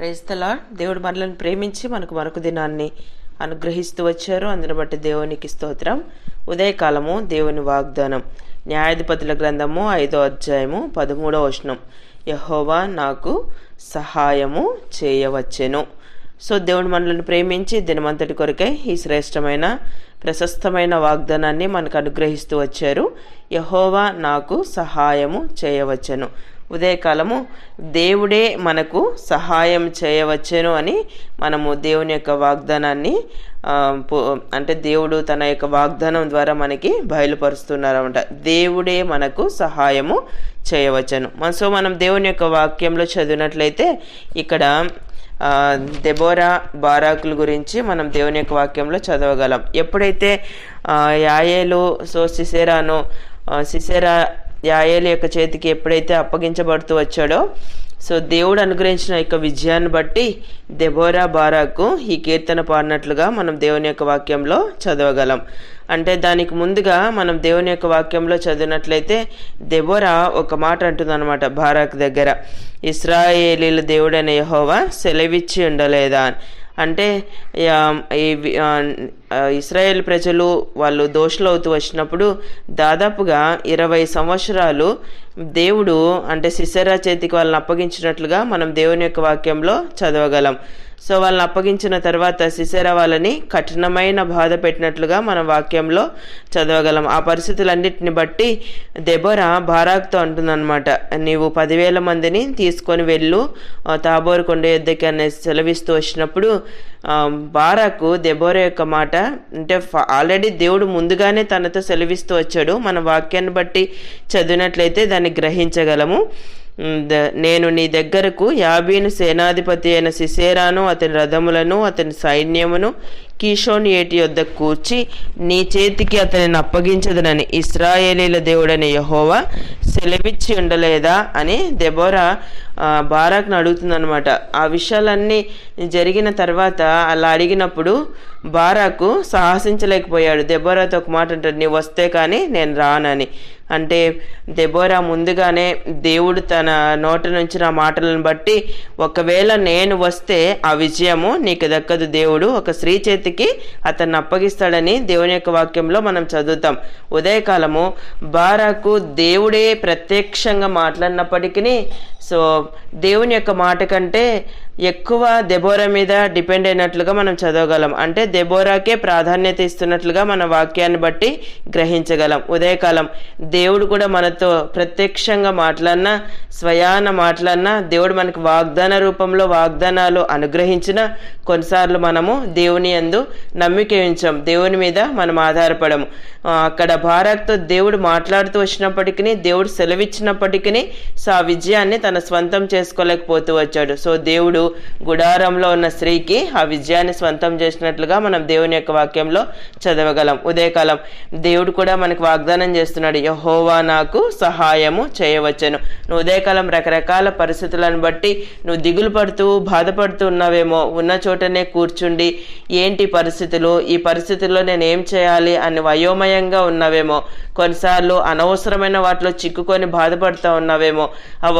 క్రైస్తలా దేవుడు మనలను ప్రేమించి మనకు మరొక దినాన్ని అనుగ్రహిస్తూ వచ్చారు. అందుని బట్టి దేవునికి స్తోత్రం. ఉదయకాలము దేవుని వాగ్దానం. న్యాయాధిపతుల గ్రంథము ఐదో అధ్యాయము పదమూడవ వచనం. యహోవా నాకు సహాయము చేయవచ్చెను. సో దేవుడు మనల్ని ప్రేమించి దినమంతటి కొరకై ఈ శ్రేష్టమైన ప్రశస్తమైన వాగ్దానాన్ని మనకు అనుగ్రహిస్తూ వచ్చారు. యహోవా నాకు సహాయము చేయవచ్చును. ఉదయకాలము దేవుడే మనకు సహాయం చేయవచ్చును అని మనము దేవుని యొక్క వాగ్దానాన్ని పో- అంటే దేవుడు తన యొక్క వాగ్దానం ద్వారా మనకి బయలుపరుస్తున్నారన్నమాట. దేవుడే మనకు సహాయము చేయవచ్చును. మన సో మనం దేవుని యొక్క వాక్యంలో చదివినట్లయితే ఇక్కడ దెబోరా బారాకుల గురించి మనం దేవుని యొక్క వాక్యంలో చదవగలం. ఎప్పుడైతే యాయేలు సో సిసేరాను సిసేరా యాయేలు యొక్క చేతికి ఎప్పుడైతే అప్పగించబడుతూ వచ్చాడో సో దేవుడు అనుగ్రహించిన యొక్క విజయాన్ని బట్టి దెబోరా బారాకు ఈ కీర్తన పాడినట్లుగా మనం దేవుని యొక్క వాక్యంలో చదవగలం. అంటే దానికి ముందుగా మనం దేవుని యొక్క వాక్యంలో చదివినట్లయితే దెబోరా ఒక మాట అంటుందన్నమాట బారాక్ దగ్గర. ఇస్రాయేలీల దేవుడైన యహోవా సెలవిచ్చి ఉండలేదా అని అంటే ఇస్రాయేల్ ప్రజలు వాళ్ళు దోషులవుతూ వచ్చినప్పుడు దాదాపుగా ఇరవై సంవత్సరాలు దేవుడు అంటే సిసరా చేతికి వాళ్ళని అప్పగించినట్లుగా మనం దేవుని యొక్క వాక్యంలో చదవగలం. సో వాళ్ళని అప్పగించిన తర్వాత సిసెరా వాళ్ళని కఠినమైన బాధ పెట్టినట్లుగా మన వాక్యంలో చదవగలం. ఆ పరిస్థితులన్నిటిని బట్టి దెబోరా బారాక్తో అంటుందన్నమాట నీవు పదివేల మందిని తీసుకొని వెళ్ళు తాబోరు కొండ యొద్దకి అనేసి సెలవిస్తూ వచ్చినప్పుడు బారాకు దెబోరా యొక్క మాట అంటే ఫ- ఆల్రెడీ దేవుడు ముందుగానే తనతో సెలవిస్తూ వచ్చాడు. మన వాక్యాన్ని బట్టి చదివినట్లయితే దాన్ని గ్రహించగలము. నేను నీ దగ్గరకు యాబీను సేనాధిపతి అయిన సిసేరాను అతని రథములను అతని సైన్యమును కీషోని ఏటి యొద్ద కూర్చి నీ చేతికి అతనిని అప్పగించదనని ఇస్రాయేలీల దేవుడని యహోవా సెలవిచ్చి ఉండలేదా అని దెబోరా బారాక్ను అడుగుతుందనమాట ఆ విషయాలన్నీ జరిగిన తర్వాత అలా అడిగినప్పుడు బారాకు సాహసించలేకపోయాడు. దెబోరాతో ఒక మాట అంటాడు నీ వస్తే కానీ నేను రానని. అంటే దెబోరా ముందుగానే దేవుడు తన నోట నుంచి నా మాటలను బట్టి ఒకవేళ నేను వస్తే ఆ విజయము నీకు దక్కదు దేవుడు. ఒక స్త్రీ చేతికి అతన్ని అప్పగిస్తాడని దేవుని యొక్క వాక్యంలో మనం చదువుతాం. ఉదయకాలము బారాకు దేవుడే ప్రత్యక్షంగా మాట్లాడినప్పటికీ సో దేవుని యొక్క మాట కంటే ఎక్కువ దెబోరా మీద డిపెండ్ అయినట్లుగా మనం చదవగలం. అంటే దెబోరాకే ప్రాధాన్యత ఇస్తున్నట్లుగా మన వాక్యాన్ని బట్టి గ్రహించగలం. ఉదయకాలం దేవుడు కూడా మనతో ప్రత్యక్షంగా మాట్లాడినా స్వయాన మాట్లాడినా దేవుడు మనకు వాగ్దాన రూపంలో వాగ్దానాలు అనుగ్రహించిన కొన్నిసార్లు మనము దేవుని యందు నమ్మిక ఉంచాం. దేవుని మీద మనం ఆధారపడము. అక్కడ భారత్తో దేవుడు మాట్లాడుతూ వచ్చినప్పటికీ దేవుడు సెలవిచ్చినప్పటికీ సో ఆ విజయాన్ని తన స్వంతం చేసుకోలేకపోతూ వచ్చాడు. సో దేవుడు గుడారంలో ఉన్న స్త్రీకి ఆ విజయాన్ని స్వంతం చేసినట్లుగా మనం దేవుని యొక్క వాక్యంలో చదవగలం. ఉదయకాలం దేవుడు కూడా మనకు వాగ్దానం చేస్తున్నాడు యహోవా నాకు సహాయము చేయవచ్చును. నువ్వు ఉదయకాలం రకరకాల పరిస్థితులను బట్టి నువ్వు దిగులు పడుతూ బాధపడుతూ ఉన్నావేమో ఉన్న చోటనే కూర్చుండి ఏంటి పరిస్థితులు ఈ పరిస్థితుల్లో నేను ఏం చేయాలి అని వయోమయంగా ఉన్నావేమో కొన్నిసార్లు అనవసరమైన వాటిలో చిక్కుకొని బాధపడుతూ ఉన్నావేమో.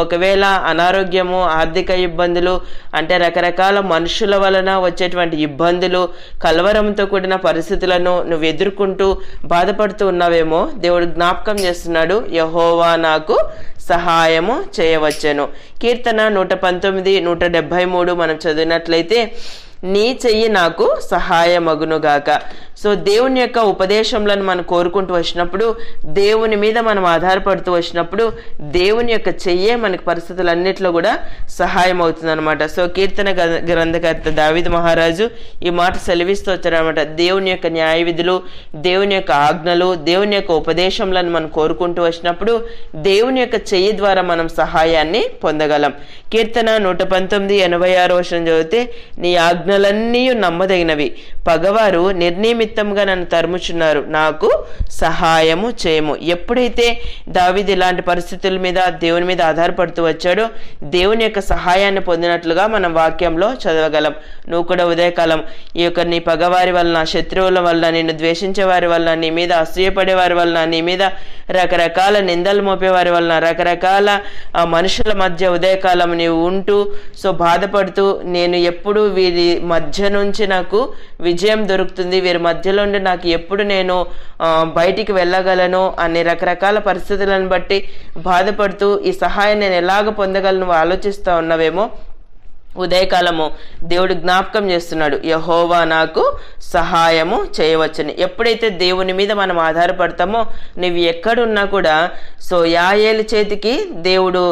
ఒకవేళ అనారోగ్యము ఆర్థిక ఇబ్బందులు అంటే రకరకాల మనుషుల వలన వచ్చేటువంటి ఇబ్బందులు కలవరంతో కూడిన పరిస్థితులను నువ్వు ఎదుర్కొంటూ బాధపడుతూ ఉన్నావేమో దేవుడు జ్ఞాపకం చేస్తున్నాడు. యహోవా నాకు సహాయము చేయవచ్చును. కీర్తన నూట పంతొమ్మిది నూట డెబ్భై మూడు మనం చదివినట్లయితే నీ చెయ్యి నాకు సహాయమగునుగాక. సో దేవుని యొక్క ఉపదేశంలను మనం కోరుకుంటూ వచ్చినప్పుడు దేవుని మీద మనం ఆధారపడుతూ వచ్చినప్పుడు దేవుని యొక్క చెయ్యే మనకి పరిస్థితులన్నిట్లో కూడా సహాయం అవుతుంది అనమాట సో కీర్తన గ్రంథకర్త దావిద్ మహారాజు ఈ మాట సెలవిస్తూ వచ్చారనమాట దేవుని యొక్క న్యాయ విధులు దేవుని యొక్క ఆజ్ఞలు దేవుని యొక్క ఉపదేశంలను మనం కోరుకుంటూ వచ్చినప్పుడు దేవుని యొక్క చెయ్యి ద్వారా మనం సహాయాన్ని పొందగలం. కీర్తన నూట పంతొమ్మిది ఎనభై ఆరు వర్షం చదివితే నీ ఆజ్ఞలన్నీ నమ్మదగినవి. పగవారు నిర్నియమిత నిమిత్తంగా నన్ను తరుముచున్నారు. నాకు సహాయము చేయము. ఎప్పుడైతే దావిది ఇలాంటి పరిస్థితుల మీద దేవుని మీద ఆధారపడుతూ వచ్చాడో దేవుని యొక్క సహాయాన్ని పొందినట్లుగా మనం వాక్యంలో చదవగలం. నువ్వు కూడా ఉదయకాలం ఈ యొక్క నీ పగవారి వలన శత్రువుల వల్ల నిన్ను ద్వేషించే వారి వల్ల నీ మీద అసూయపడే వారి వలన నీ మీద రకరకాల నిందలు మోపే వారి వలన రకరకాల మనుషుల మధ్య ఉదయకాలం నీవు ఉంటూ సో బాధపడుతూ నేను ఎప్పుడు వీరి మధ్య నుంచి నాకు విజయం దొరుకుతుంది. వీరి మధ్యలో ఉండి నాకు ఎప్పుడు నేను బయటికి వెళ్ళగలను అనే రకరకాల పరిస్థితులను బట్టి బాధపడుతూ ఈ సహాయం నేను ఎలాగ పొందగలను ఆలోచిస్తూ ఉన్నావేమో ఉదయకాలము దేవుడు జ్ఞాపకం చేస్తున్నాడు యహోవా నాకు సహాయము చేయవచ్చని. ఎప్పుడైతే దేవుని మీద మనం ఆధారపడతామో నువ్వు ఎక్కడున్నా కూడా సో యాయేలు చేతికి దేవుడు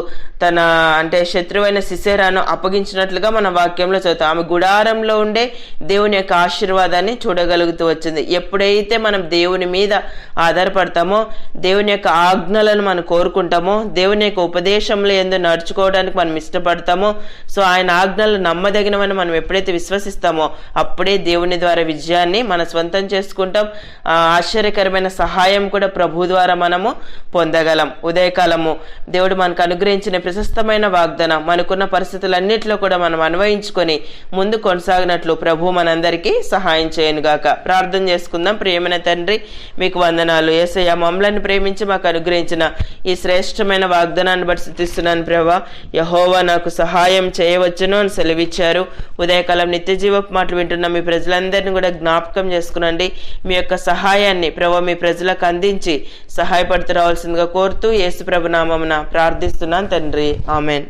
తన అంటే శత్రువైన సిసేరాను అప్పగించినట్లుగా మన వాక్యంలో చదువుతాం. ఆమె గుడారంలో ఉండే దేవుని యొక్క ఆశీర్వాదాన్ని చూడగలుగుతూ వచ్చింది. ఎప్పుడైతే మనం దేవుని మీద ఆధారపడతామో దేవుని యొక్క ఆజ్ఞలను మనం కోరుకుంటామో దేవుని యొక్క ఉపదేశంలో ఎందు నడుచుకోవడానికి మనం ఇష్టపడతామో సో ఆయన ఆజ్ఞలు నమ్మదగినవని మనం ఎప్పుడైతే విశ్వసిస్తామో అప్పుడే దేవుని ద్వారా విజయాన్ని మన స్వంతం చేసుకుంటాం. ఆశ్చర్యకరమైన సహాయం కూడా ప్రభు ద్వారా మనము పొందగలం. ఉదయకాలము దేవుడు మనకు అనుగ్రహించిన ప్రశస్తమైన వాగ్దానం. మనకున్న పరిస్థితులన్నింటిలో కూడా మనం అన్వయించుకొని ముందు కొనసాగినట్లు ప్రభు మనందరికీ సహాయం చేయనుగాక ప్రార్థన చేసుకుందాం. ప్రియమైన తండ్రి మీకు వందనాలు. ఏసయ్య మమ్మల్ని ప్రేమించి మాకు అనుగ్రహించిన ఈ శ్రేష్టమైన వాగ్దానాన్ని బట్టి స్థుతిస్తున్నాను ప్రభా. యహోవా నాకు సహాయం చేయవచ్చును అని సెలవిచ్చారు. ఉదయకాలం నిత్య జీవపు మాటలు వింటున్న మీ ప్రజలందరినీ కూడా జ్ఞాపకం చేసుకునండి. మీ యొక్క సహాయాన్ని ప్రభా మీ ప్రజలకు అందించి సహాయపడుతూ రావాల్సిందిగా కోరుతూ యేసు ప్రభు నామమున ప్రార్థిస్తున్నాను తండ్రి. நன்றி ஆமேன்